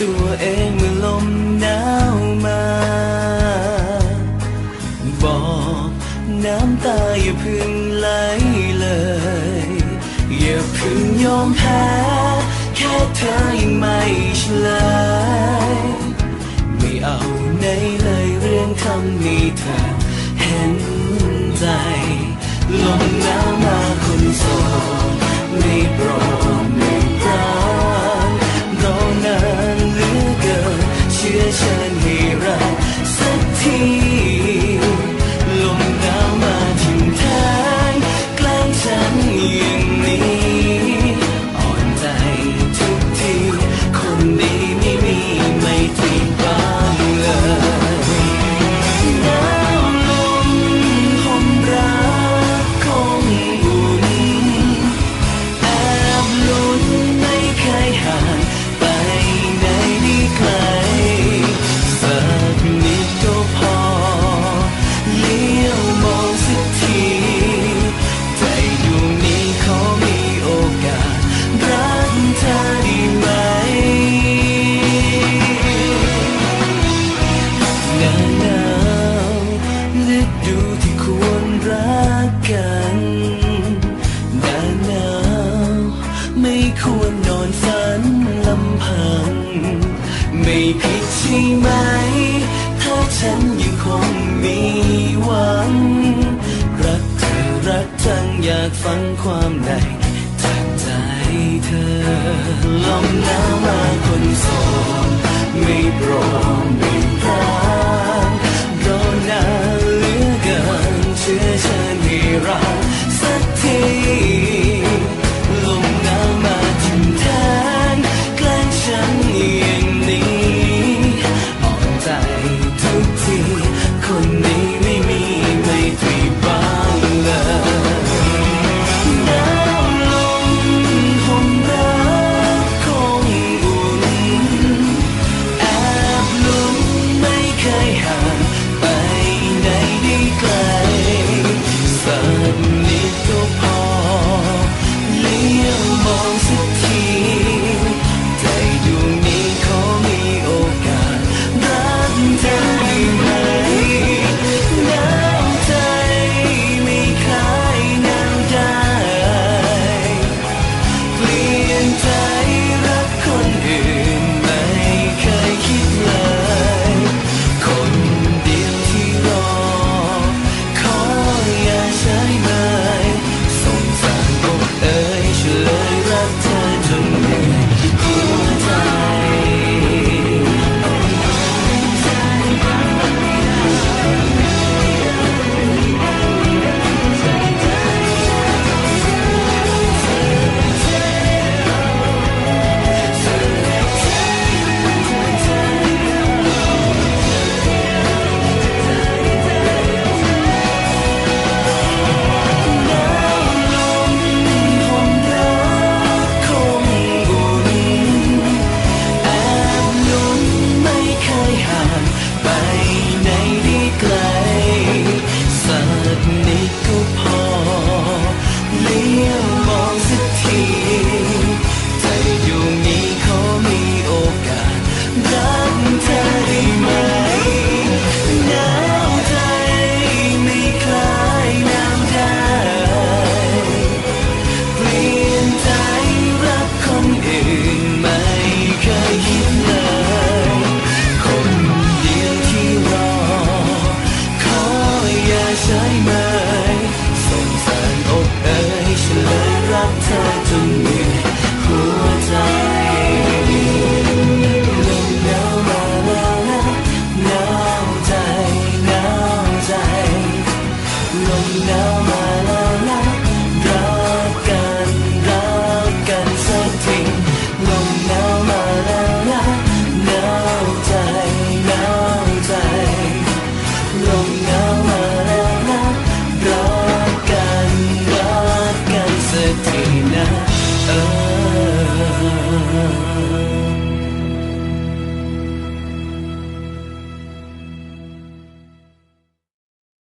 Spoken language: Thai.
ตัวเองเมื่อลมหนาวมา บอกน้ำตาอย่าพึ่งไหลเลย อย่าพึ่งยอมแพ้ เธอยังไม่เฉลยไม่เอาไหนเลยเรื่องคำนี้เธอเห็นใจลม ลำพัง ไม่ผิดใช่ไหม ถ้าฉันยังคงมีหวัง รักเธอรักจังอยากฟังความในจากใจเธอ ลมหนาวมาคนโสดไม่โปรดไม่พร้อ all my